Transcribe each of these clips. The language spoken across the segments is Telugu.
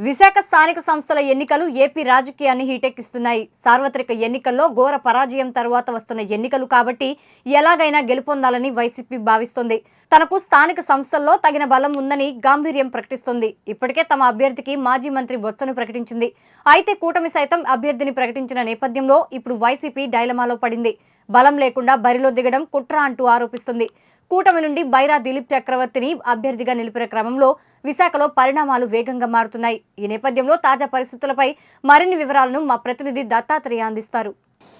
విశాఖ స్థానిక సంస్థల ఎన్నికలు ఏపీ రాజకీయాన్ని హీటెక్కిస్తున్నాయి. సార్వత్రిక ఎన్నికల్లో ఘోర పరాజయం తరువాత వస్తున్న ఎన్నికలు కాబట్టి ఎలాగైనా గెలుపొందాలని వైసీపీ భావిస్తోంది. తనకు స్థానిక సంస్థల్లో తగిన బలం ఉందని గాంభీర్యం ప్రకటిస్తోంది. ఇప్పటికే తమ అభ్యర్థికి మాజీ మంత్రి బొత్సను ప్రకటించింది. అయితే కూటమి సైతం అభ్యర్థిని ప్రకటించిన నేపథ్యంలో ఇప్పుడు వైసీపీ డైలమాలో పడింది. బలం లేకుండా బరిలో దిగడం కుట్ర అంటూ ఆరోపిస్తుంది. కూటమి నుండి బైరా దిలీప్ చక్రవర్తిని అభ్యర్థిగా నిలిపిన క్రమంలో విశాఖలో పరిణామాలు వేగంగా మారుతున్నాయి. ఈ నేపథ్యంలో తాజా పరిస్థితులపై మరిన్ని వివరాలను మా ప్రతినిధి దత్తాత్రేయ అందిస్తారు.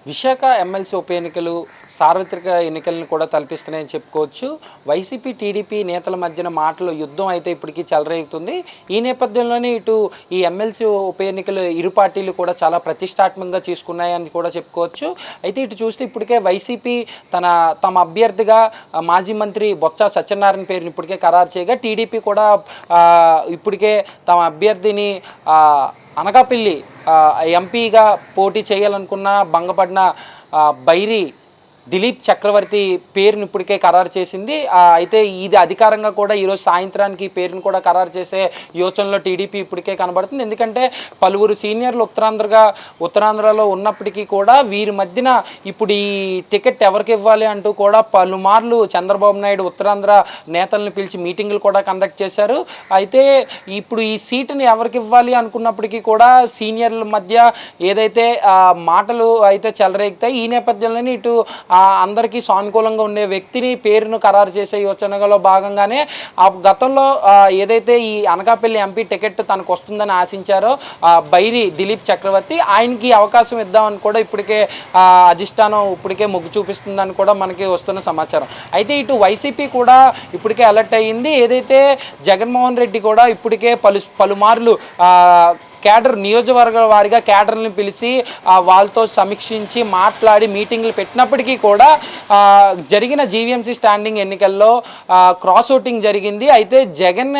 విశాఖ ఎమ్మెల్సీ ఉప ఎన్నికలు సార్వత్రిక ఎన్నికలను కూడా తలపిస్తున్నాయని చెప్పుకోవచ్చు. వైసీపీ టీడీపీ నేతల మధ్యన మాటలు యుద్ధం అయితే ఇప్పటికీ చెలరేగుతుంది. ఈ నేపథ్యంలోనే ఇటు ఈ ఎమ్మెల్సీ ఉప ఎన్నికలు ఇరు పార్టీలు కూడా చాలా ప్రతిష్టాత్మకంగా తీసుకున్నాయని కూడా చెప్పుకోవచ్చు. అయితే ఇటు చూస్తే ఇప్పటికే వైసీపీ తన తమ అభ్యర్థిగా మాజీ మంత్రి బొత్స సత్యనారాయణ పేరుని ఇప్పటికే ఖరారు చేయగా టీడీపీ కూడా ఇప్పటికే తమ అభ్యర్థిని అనకాపల్లి ఎంపీగా పోటీ చేయాలనుకున్న భంగపడిన ఆ, బైరి దిలీప్ చక్రవర్తి పేరుని ఇప్పటికే ఖరారు చేసింది. అయితే ఇది అధికారంగా కూడా ఈరోజు సాయంత్రానికి పేరును పేరుని కూడా ఖరారు చేసే యోచనలో టీడీపీ ఇప్పటికే కనబడుతుంది. ఎందుకంటే పలువురు సీనియర్లు ఉత్తరాంధ్రగా ఉత్తరాంధ్రలో ఉన్నప్పటికీ కూడా వీరి మధ్యన ఇప్పుడు ఈ టికెట్ ఎవరికి ఇవ్వాలి అంటూ కూడా పలుమార్లు చంద్రబాబు నాయుడు ఉత్తరాంధ్ర నేతలను పిలిచి మీటింగులు కూడా కండక్ట్ చేశారు. అయితే ఇప్పుడు ఈ సీటుని ఎవరికి ఇవ్వాలి అనుకున్నప్పటికీ కూడా సీనియర్ల మధ్య ఏదైతే మాటలు అయితే చెలరేగుతాయి ఈ నేపథ్యంలోనే ఇటు ఆ, అందరికీ సానుకూలంగా ఉండే వ్యక్తిని పేరును ఖరారు చేసే యోచనలో భాగంగానే ఆ గతంలో ఏదైతే ఈ అనకాపల్లి ఎంపీ టికెట్ తనకు వస్తుందని ఆశించారో బైరి దిలీప్ చక్రవర్తి ఆయనకి అవకాశం ఇద్దామని కూడా ఇప్పటికే అధిష్టానం ఇప్పటికే మొగ్గు చూపిస్తుందని కూడా మనకి వస్తున్న సమాచారం. అయితే ఇటు వైసీపీ కూడా ఇప్పటికే అలర్ట్ అయ్యింది. ఏదైతే జగన్మోహన్ రెడ్డి కూడా ఇప్పటికే పలు పలుమార్లు క్యాడర్ నియోజకవర్గాల వారిగా క్యాడర్ని పిలిచి వాళ్ళతో సమీక్షించి మాట్లాడి మీటింగ్లు పెట్టినప్పటికీ కూడా జరిగిన జీవీఎంసీ స్టాండింగ్ ఎన్నికల్లో క్రాస్ ఓటింగ్ జరిగింది. అయితే జగన్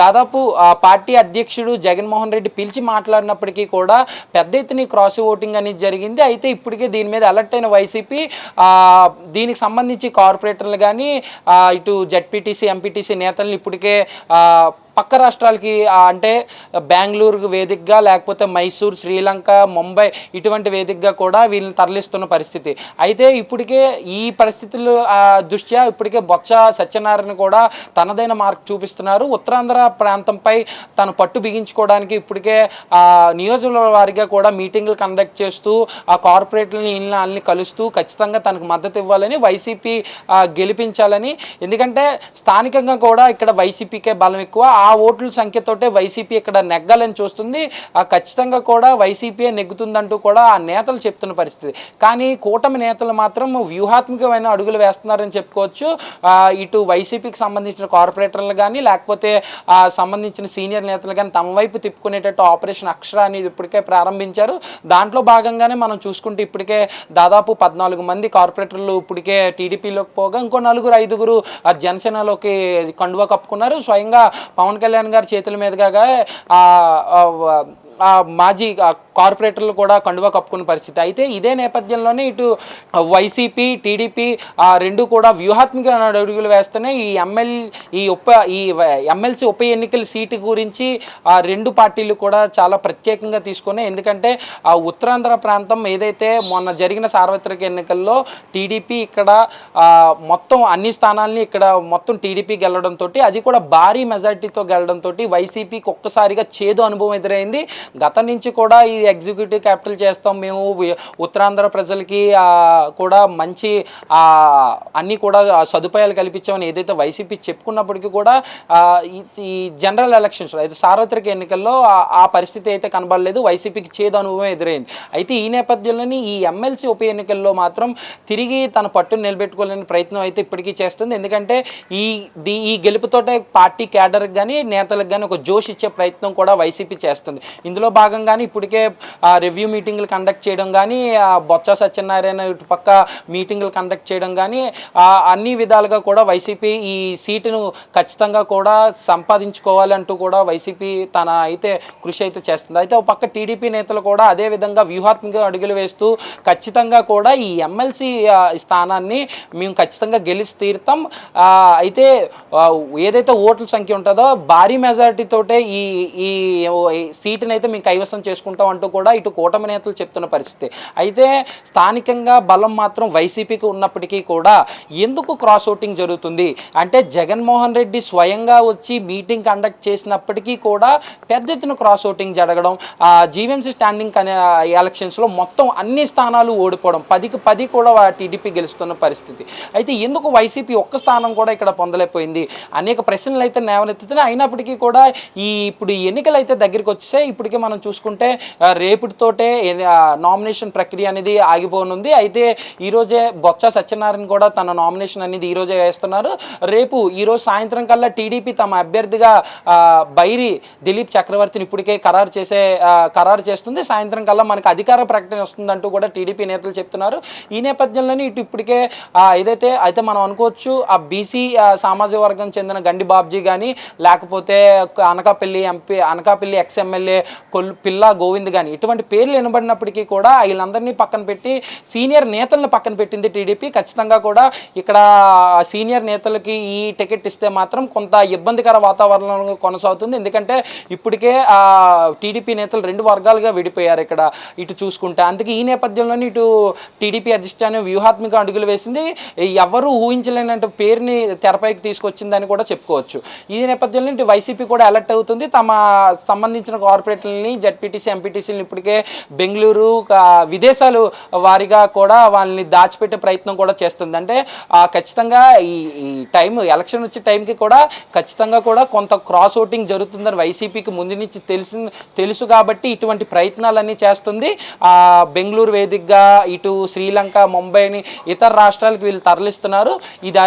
దాదాపు పార్టీ అధ్యక్షుడు జగన్మోహన్ రెడ్డి పిలిచి మాట్లాడినప్పటికీ కూడా పెద్ద ఎత్తున క్రాస్ ఓటింగ్ అనేది జరిగింది. అయితే ఇప్పటికే దీని మీద అలర్ట్ అయిన వైసీపీ దీనికి సంబంధించి కార్పొరేటర్లు కానీ ఇటు జడ్పీటీసీ ఎంపీటీసీ నేతలను ఇప్పటికే పక్క రాష్ట్రాలకి అంటే బెంగళూరు వేదికగా లేకపోతే మైసూర్ శ్రీలంక ముంబై ఇటువంటి వేదికగా కూడా వీళ్ళని తరలిస్తున్న పరిస్థితి. అయితే ఇప్పటికే ఈ పరిస్థితులు దృష్ట్యా ఇప్పటికే బొత్స సత్యనారాయణ కూడా తనదైన మార్క్ చూపిస్తున్నారు. ఉత్తరాంధ్ర ప్రాంతంపై తను పట్టు బిగించుకోవడానికి ఇప్పటికే ఆ, నియోజకవర్గ వారిగా కూడా మీటింగ్లు కండక్ట్ చేస్తూ ఆ కార్పొరేట్లని ఇళ్ళని వాళ్ళని కలుస్తూ ఖచ్చితంగా తనకు మద్దతు ఇవ్వాలని వైసీపీ గెలిపించాలని. ఎందుకంటే స్థానికంగా కూడా ఇక్కడ వైసీపీకే బలం ఎక్కువ. ఆ ఆ ఓట్ల సంఖ్యతోటే వైసీపీ ఇక్కడ నెగ్గాలని చూస్తుంది. ఖచ్చితంగా కూడా వైసీపీ నెగ్గుతుందంటూ కూడా ఆ నేతలు చెప్తున్న పరిస్థితి. కానీ కూటమి నేతలు మాత్రం వ్యూహాత్మకమైన అడుగులు వేస్తున్నారని చెప్పుకోవచ్చు. ఇటు వైసీపీకి సంబంధించిన కార్పొరేటర్లు కానీ లేకపోతే సంబంధించిన సీనియర్ నేతలు కానీ తమ వైపు తిప్పుకునేటట్టు ఆపరేషన్ అక్షర అనేది ఇప్పటికే ప్రారంభించారు. దాంట్లో భాగంగానే మనం చూసుకుంటే ఇప్పటికే దాదాపు పద్నాలుగు మంది కార్పొరేటర్లు ఇప్పటికే టీడీపీలోకి పోగా ఇంకో నలుగురు ఐదుగురు జనసేనలోకి కండువా కప్పుకున్నారు. స్వయంగా పవన్ కళ్యాణ్ గారి చేతుల మీదుగా ఆ, ఆ మాజీ కార్పొరేటర్లు కూడా కండువా కప్పుకున్న పరిస్థితి. అయితే ఇదే నేపథ్యంలోనే ఇటు వైసీపీ టీడీపీ ఆ రెండు కూడా వ్యూహాత్మక అడుగులు వేస్తున్నాయి. ఈ ఎమ్మెల్ ఈ ఉప ఈ ఎమ్మెల్సీ ఉప ఎన్నికల సీటు గురించి ఆ రెండు పార్టీలు కూడా చాలా ప్రత్యేకంగా తీసుకున్నాయి. ఎందుకంటే ఆ ఉత్తరాంధ్ర ప్రాంతం ఏదైతే మొన్న జరిగిన సార్వత్రిక ఎన్నికల్లో టీడీపీ ఇక్కడ మొత్తం అన్ని స్థానాల్ని ఇక్కడ మొత్తం టీడీపీ గెలవడంతో అది కూడా భారీ మెజార్టీతో గెలవడంతో వైసీపీకి ఒక్కసారిగా చేదు అనుభవం ఎదురైంది. గతం నుంచి కూడా ఈ ఎగ్జిక్యూటివ్ క్యాపిటల్ చేస్తాం. మేము ఉత్తరాంధ్ర ప్రజలకి కూడా మంచి అన్నీ అన్ని కూడా సదుపాయాలు కల్పించామని ఏదైతే వైసీపీ చెప్పుకున్నప్పటికీ కూడా ఈ- జనరల్ ఎలక్షన్స్ అయితే సార్వత్రిక ఎన్నికల్లో ఆ- పరిస్థితి అయితే కనబడలేదు. వైసీపీకి చేదు అనుభవం ఎదురైంది. అయితే ఈ నేపథ్యంలోనే ఈ ఎమ్మెల్సీ ఉప ఎన్నికల్లో మాత్రం తిరిగి తన పట్టును నిలబెట్టుకోలేని ప్రయత్నం అయితే ఇప్పటికీ చేస్తుంది. ఎందుకంటే ఈ దీ ఈ గెలుపుతోటే పార్టీ క్యాడర్కి కానీ నేతలకు కానీ ఒక జోష్ ఇచ్చే ప్రయత్నం కూడా వైసీపీ చేస్తుంది. ఇందులో అందులో భాగంగానే ఇప్పటికే రివ్యూ మీటింగ్లు కండక్ట్ చేయడం కానీ బొత్స సత్యనారాయణ ఇటు పక్క మీటింగ్లు కండక్ట్ చేయడం కానీ అన్ని విధాలుగా కూడా వైసీపీ ఈ సీటును ఖచ్చితంగా కూడా సంపాదించుకోవాలంటూ కూడా వైసీపీ తన అయితే కృషి అయితే చేస్తుంది. అయితే ఒక పక్క టీడీపీ నేతలు కూడా అదే విధంగా వ్యూహాత్మక అడుగులు వేస్తూ ఖచ్చితంగా కూడా ఈ ఎమ్మెల్సీ స్థానాన్ని మేము ఖచ్చితంగా గెలిచి తీరుతాం. అయితే ఏదైతే ఓట్ల సంఖ్య ఉంటుందో భారీ మెజారిటీ తోటే ఈ ఈ సీటునైతే మేము కైవసం చేసుకుంటాం అంటూ కూడా ఇటు కూటమి నేతలు చెప్తున్న పరిస్థితి. అయితే స్థానికంగా బలం మాత్రం వైసీపీకి ఉన్నప్పటికీ కూడా ఎందుకు క్రాస్ ఓటింగ్ జరుగుతుంది? అంటే జగన్మోహన్ రెడ్డి స్వయంగా వచ్చి మీటింగ్ కండక్ట్ చేసినప్పటికీ కూడా పెద్ద ఎత్తున క్రాస్ ఓటింగ్ జరగడం జీవీఎంసీ స్టాండింగ్ ఎలక్షన్స్లో మొత్తం అన్ని స్థానాలు ఓడిపోవడం పదికి పది కూడా టీడీపీ గెలుస్తున్న పరిస్థితి. అయితే ఎందుకు వైసీపీ ఒక్క స్థానం కూడా ఇక్కడ పొందలేకపోయింది? అనేక ప్రశ్నలు అయితే నేవనెత్తుతున్నాయి. అయినప్పటికీ కూడా ఈ ఇప్పుడు ఎన్నికలు అయితే దగ్గరికి వచ్చేసాయి ఇప్పటికే మనం చూసుకుంటే రేపుటితోటే నామినేషన్ ప్రక్రియ అనేది ఆగిపోనుంది. అయితే ఈరోజే బొత్స సత్యనారాయణ కూడా తన నామినేషన్ అనేది ఈరోజే వేస్తున్నారు. రేపు ఈరోజు సాయంత్రం కల్లా టీడీపీ తమ అభ్యర్థిగా బైరి దిలీప్ చక్రవర్తిని ఇప్పటికే ఖరారు చేసే ఖరారు చేస్తుంది. సాయంత్రం కల్లా మనకు అధికార ప్రకటన వస్తుందంటూ కూడా టీడీపీ నేతలు చెప్తున్నారు. ఈ నేపథ్యంలోనే ఇటు ఇప్పటికే ఏదైతే అయితే మనం అనుకోవచ్చు ఆ బీసీ సామాజిక వర్గం చెందిన గండి బాబ్జీ కానీ లేకపోతే Anakapalli MP Anakapalli ex MLA కొల్ Pilla Govind కానీ ఇటువంటి పేర్లు వినబడినప్పటికీ కూడా వీళ్ళందరినీ పక్కన పెట్టి సీనియర్ నేతలను పక్కన పెట్టింది టీడీపీ. ఖచ్చితంగా కూడా ఇక్కడ సీనియర్ నేతలకి ఈ టికెట్ ఇస్తే మాత్రం కొంత ఇబ్బందికర వాతావరణం కొనసాగుతుంది. ఎందుకంటే ఇప్పటికే టీడీపీ నేతలు రెండు వర్గాలుగా విడిపోయారు ఇక్కడ ఇటు చూసుకుంటే. అందుకే ఈ నేపథ్యంలోనే ఇటు టీడీపీ అధిష్టానం వ్యూహాత్మక అడుగులు వేసింది. ఎవరు ఊహించలేనంటే పేరుని తెరపైకి తీసుకొచ్చిందని కూడా చెప్పుకోవచ్చు. ఈ నేపథ్యంలో ఇటు వైసీపీ కూడా అలర్ట్ అవుతుంది. తమ సంబంధించిన కార్పొరేట్లని జడ్పీటీసీ ఎంపీటీసీలను ఇప్పటికే బెంగళూరు విదేశాలు వారిగా కూడా వాళ్ళని దాచిపెట్టే ప్రయత్నం కూడా చేస్తుంది. అంటే ఖచ్చితంగా ఈ ఈ టైం ఎలక్షన్ వచ్చే టైంకి కూడా ఖచ్చితంగా కూడా కొంత క్రాస్ ఓటింగ్ జరుగుతుందని వైసీపీకి ముందు నుంచి తెలిసి తెలుసు కాబట్టి ఇటువంటి ప్రయత్నాలన్నీ చేస్తుంది. బెంగళూరు వేదికగా ఇటు శ్రీలంక ముంబైని ఇతర రాష్ట్రాలకు వీళ్ళు తరలిస్తున్నారు. ఇది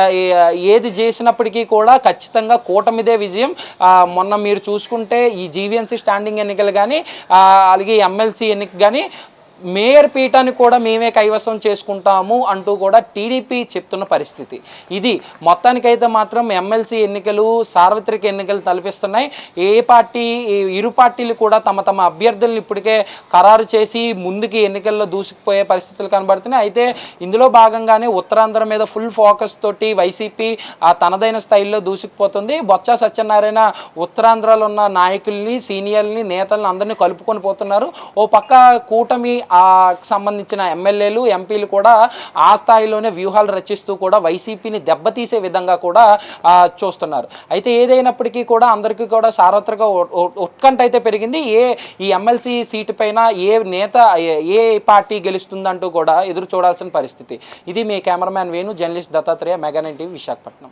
ఏది చేసినప్పటికీ కూడా ఖచ్చితంగా కూటమిదే విజయం. మొన్న మీరు చూసుకుంటే ఈ జీవీఎంసీ స్టాండింగ్ ఎన్నికల కానీ అలాగే ఎమ్మెల్సీ ఎన్నిక కానీ మేయర్ పీఠాన్ని కూడా మేమే కైవసం చేసుకుంటాము అంటూ కూడా టీడీపీ చెప్తున్న పరిస్థితి. ఇది మొత్తానికైతే మాత్రం ఎమ్మెల్సీ ఎన్నికలు సార్వత్రిక ఎన్నికలు తలపిస్తున్నాయి. ఏ పార్టీ ఇరు పార్టీలు కూడా తమ తమ అభ్యర్థులను ఇప్పటికే ఖరారు చేసి ముందుకి ఎన్నికల్లో దూసుకుపోయే పరిస్థితులు కనబడుతున్నాయి. అయితే ఇందులో భాగంగానే ఉత్తరాంధ్ర మీద ఫుల్ ఫోకస్ తోటి వైసీపీ ఆ తనదైన స్థాయిలో దూసుకుపోతుంది. బొత్స సత్యనారాయణ ఉత్తరాంధ్రలో ఉన్న నాయకుల్ని సీనియర్ని నేతల్ని అందరినీ కలుపుకొని పోతున్నారు. ఓ పక్క కూటమి సంబంధించిన ఎమ్మెల్యేలు ఎంపీలు కూడా ఆ స్థాయిలోనే వ్యూహాలు రచిస్తూ కూడా వైసీపీని దెబ్బతీసే విధంగా కూడా చూస్తున్నారు. అయితే ఏదైనప్పటికీ కూడా అందరికీ కూడా సార్వత్రిక ఉత్కంఠ అయితే పెరిగింది. ఏ ఈ ఎమ్మెల్సీ సీటు పైన ఏ నేత ఏ- ఏ పార్టీ గెలుస్తుందంటూ కూడా ఎదురు చూడాల్సిన పరిస్థితి. ఇది మీ cameraman Venu journalist Dattatreya mega nine TV Visakhapatnam.